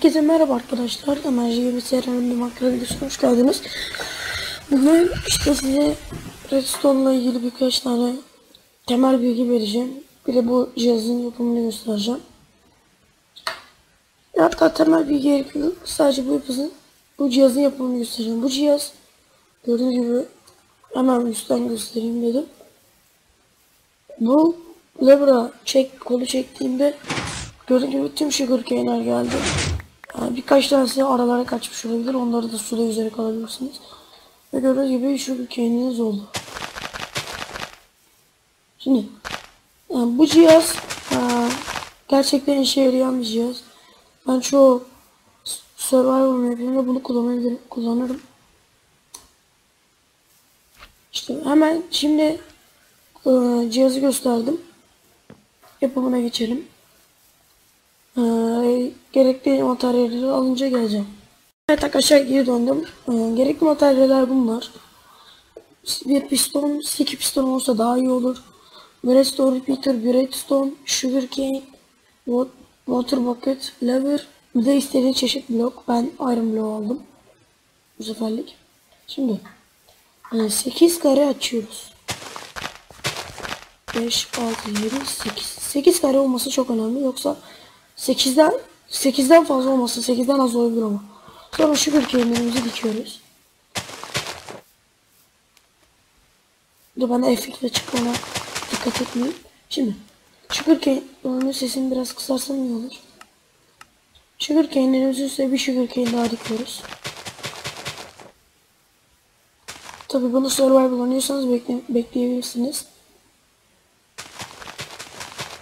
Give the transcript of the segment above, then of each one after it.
Herkese merhaba arkadaşlar. Emerji gibi bir makro videosuna hoş geldiniz. Bugün işte size Redstone ile ilgili birkaç tane temel bilgi vereceğim. Bir de bu cihazın yapımını göstereceğim. Hatta temel bilgi gerek. Sadece bu yapısın, bu cihazın yapımını göstereceğim. Bu cihaz gördüğünüz gibi hemen üstten göstereyim dedim. Bu Lebra çek kolu çektiğimde gördüğünüz gibi tüm sugarcane'ler geldi. Yani birkaç tanesi aralara kaçmış olabilir. Onları da suda yüzerek alabilirsiniz. Ve gördüğünüz gibi sugarcane'iniz oldu. Şimdi yani bu cihaz e, gerçekten işe yarayan bir cihaz. Ben çoğu survival map'imde bunu kullanabilirim, kullanırım. İşte hemen şimdi e, cihazı gösterdim. Yapımına geçelim. E, gerekli materyalleri alınca geleceğim. Evet arkadaşlar geri döndüm. E, gerekli materyaller bunlar. Bir piston, 8 piston olsa daha iyi olur. Redstone repeater, redstone, sugarcane, water bucket, lever, bir de istediğin çeşit blok. Ben iron blok aldım. Bu seferlik. Şimdi 8 kare açıyoruz. 5, 6, 7, 8. 8 kare olması çok önemli. Yoksa 8'den 8'den fazla olması 8'den az olabilir ama. Sonra şu ülkelerimizi dikiyoruz. Dur ben F2'de çıkmana dikkat etmeyeyim. Şimdi Sugarcane'in sesini biraz kısarsam iyi olur. Sugarcane'lerimizin üstüne bir sugarcane daha dikiyoruz. Tabi bunu survival oynuyorsanız bekle bekleyebilirsiniz.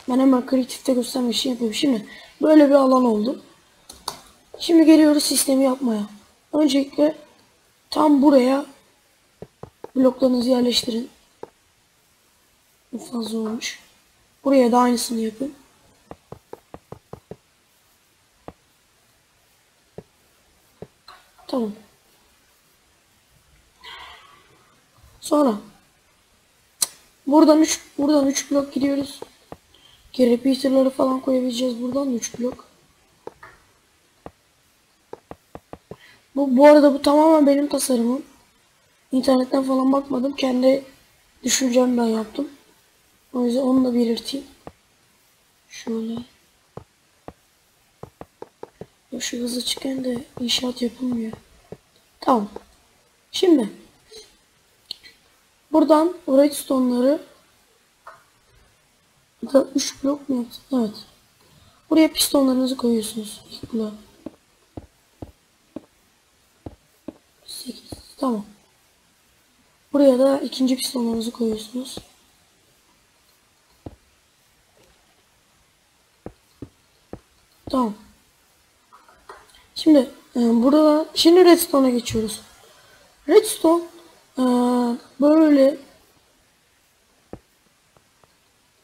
Ben hemen kreatifte göstermek için yapıyorum. Şimdi böyle bir alan oldu. Şimdi geliyoruz sistemi yapmaya. Öncelikle tam buraya bloklarınızı yerleştirin. Bu fazla olmuş. Buraya da aynısını yapın. Tamam. Sonra buradan 3 buradan 3 blok gidiyoruz. Repeater'ları falan koyabileceğiz buradan 3 blok. Bu bu arada bu tamamen benim tasarımım. İnternetten falan bakmadım. Kendi düşüncemden yaptım. O yüzden onu da belirteyim. Şöyle. Şu hızlı çıkan da inşaat yapılmıyor. Tamam. Şimdi buradan redstone'ları da 3 blok mu yaptık? Evet. Buraya pistonlarınızı koyuyorsunuz. İlk blok. 8. Tamam. Buraya da ikinci pistonlarınızı koyuyorsunuz. Tamam. Şimdi e, burada şimdi redstone'a geçiyoruz. Redstone e, böyle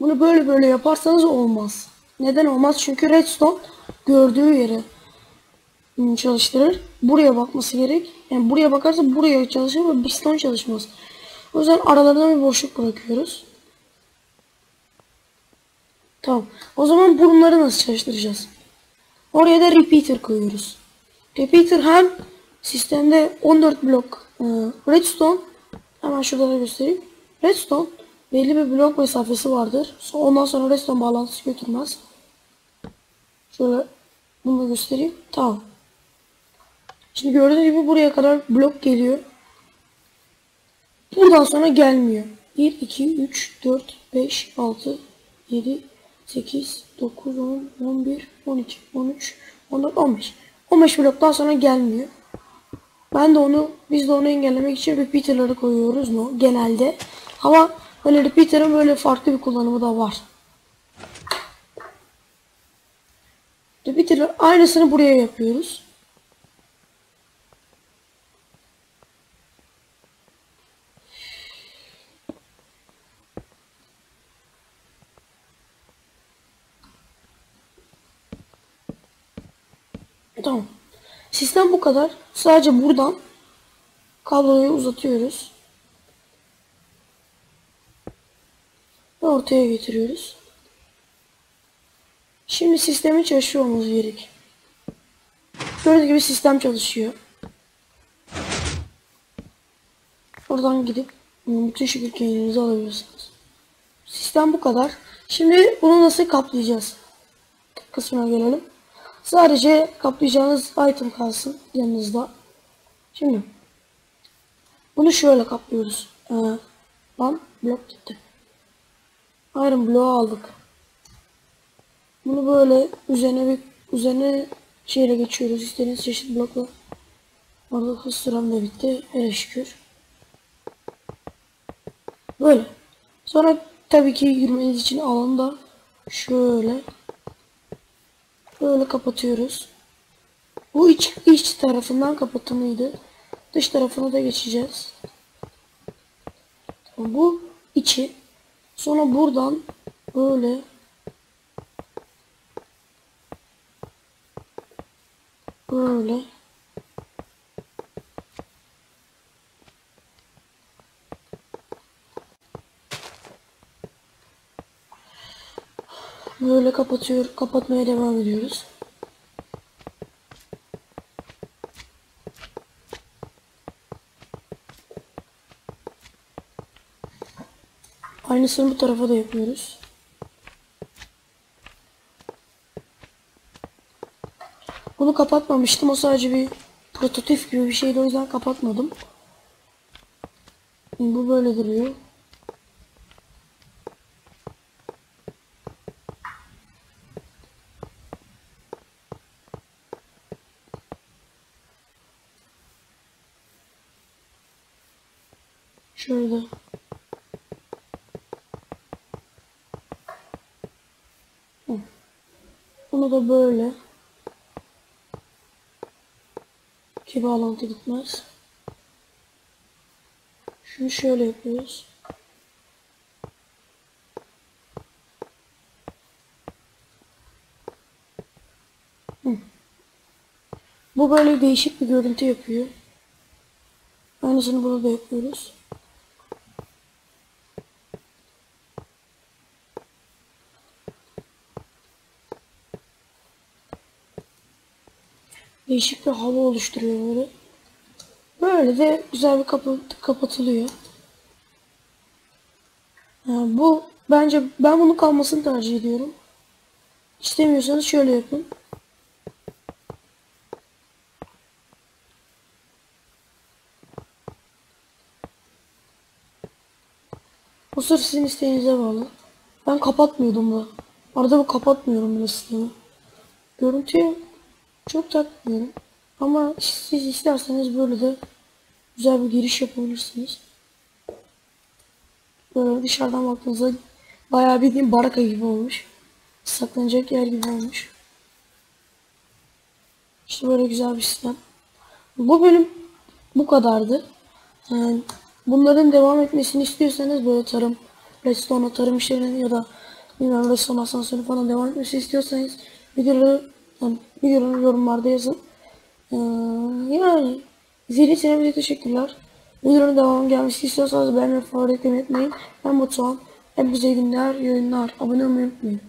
bunu böyle böyle yaparsanız olmaz. Neden olmaz? Çünkü redstone gördüğü yere çalıştırır. Buraya bakması gerek. Yani buraya bakarsa buraya çalışır ve piston çalışmaz. O yüzden aralarında bir boşluk bırakıyoruz. Tamam. O zaman bunları nasıl çalıştıracağız? Oraya da repeater koyuyoruz. Repeater hem sistemde 14 blok e, redstone hemen şurada da göstereyim. Redstone belli bir blok mesafesi vardır. Ondan sonra redstone bağlantısı götürmez. Şöyle bunu da göstereyim. Tamam. Şimdi gördüğünüz gibi buraya kadar blok geliyor. Buradan sonra gelmiyor. 1, 2, 3, 4, 5, 6, 7, 8, 9, 10, 11, 12, 13, 14, 15. 15 bloktan sonra gelmiyor. Ben de onu, biz de onu engellemek için repeater'ları koyuyoruz no, genelde. Ama böyle repeater'ın böyle farklı bir kullanımı da var. Repeater'ın aynısını buraya yapıyoruz. Tamam. Sistem bu kadar. Sadece buradan kabloyu uzatıyoruz. Ve ortaya getiriyoruz. Şimdi sistemi çalıştırmamız gerek. Gördüğünüz gibi sistem çalışıyor. Oradan gidip bütün şükür kendinizi alabilirsiniz. Sistem bu kadar. Şimdi bunu nasıl kaplayacağız? Kısmına gelelim. Sadece kaplayacağınız item kalsın yanınızda. Şimdi bunu şöyle kaplıyoruz. Ee, lan blok gitti. Iron bloğu aldık. Bunu böyle üzerine bir üzerine şeyle geçiyoruz. İstediğiniz çeşit blokla. Orada hız sürem de bitti. Hele şükür. Böyle. Sonra tabii ki yürümeniz için alanı da şöyle böyle kapatıyoruz. Bu iç, iç tarafından kapatımıydı. Dış tarafına da geçeceğiz. Bu içi. Sonra buradan böyle böyle böyle kapatıyor kapatmaya devam ediyoruz. Aynısını bu tarafa da yapıyoruz. Bunu kapatmamıştım. O sadece bir prototip gibi bir şeydi. O yüzden kapatmadım. Bu böyle duruyor. Şöyle. Bunu da böyle. Ki bağlantı gitmez. Şunu şöyle yapıyoruz. Hı. Bu böyle değişik bir görüntü yapıyor. Aynısını bunu da yapıyoruz. Değişik bir hava oluşturuyor böyle. Böyle de güzel bir kapı, kapatılıyor. Yani bu bence ben bunun kalmasını tercih ediyorum. İstemiyorsanız şöyle yapın. Bu sırf sizin isteğinize bağlı. Ben kapatmıyordum da. Arada bu kapatmıyorum bile sistemi. Görüntüyü çok takmıyorum. Ama siz isterseniz böyle de güzel bir giriş yapabilirsiniz. Böyle dışarıdan baktığınızda bayağı bildiğin baraka gibi olmuş. Saklanacak yer gibi olmuş. İşte böyle güzel bir sistem. Bu bölüm bu kadardı. Yani bunların devam etmesini istiyorsanız böyle tarım, redstone tarım işlerinin ya da bilmiyorum redstone asansörü falan devam etmesi istiyorsanız videoları yani videonun yorumlarda yazın. Ee, yani izlediğiniz için teşekkürler. Videonun devamı gelmesi istiyorsanız beğenmeyi, favori etmeyi unutmayın. Ben Batuhan. Hepinize iyi günler, iyi oyunlar. Abone olmayı unutmayın.